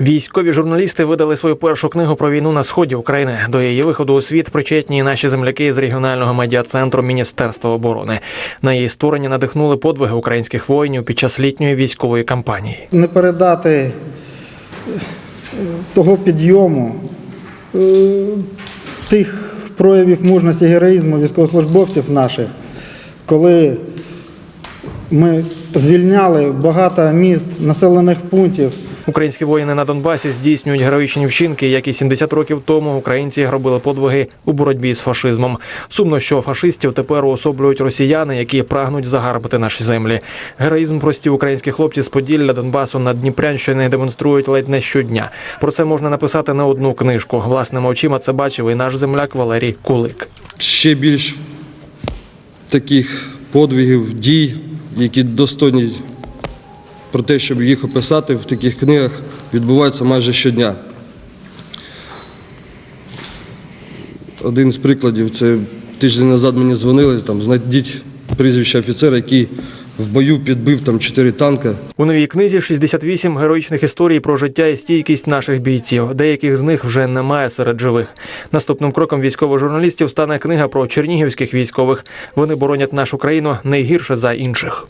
Військові журналісти видали свою першу книгу про війну на сході України. До її виходу у світ причетні наші земляки з регіонального медіа-центру Міністерства оборони. На її створення надихнули подвиги українських воїнів під час літньої військової кампанії. не передати е, того підйому, е, тих проявів мужності героїзму військовослужбовців наших, коли ми звільняли багато міст, населених пунктів. Українські воїни на Донбасі здійснюють героїчні вчинки, як і 70 років тому українці робили подвиги у боротьбі з фашизмом. Сумно, що фашистів тепер уособлюють росіяни, які прагнуть загарбати наші землі. Героїзм прості українські хлопці з Поділля, Донбасу на Дніпрянщині демонструють ледь не щодня. Про це можна написати не одну книжку. Власними очима це бачив і наш земляк Валерій Кулик. ще більш таких подвигів, дій, які достойні про те, щоб їх описати в таких книгах, відбувається майже щодня. Один з прикладів це тиждень назад мені дзвонили, там, знайдіть прізвище офіцера, який в бою підбив там чотири танка. У новій книзі 68 героїчних історій про життя і стійкість наших бійців. Деяких з них вже немає серед живих. Наступним кроком військових журналістів стане книга про чернігівських військових. Вони боронять нашу країну найгірше за інших.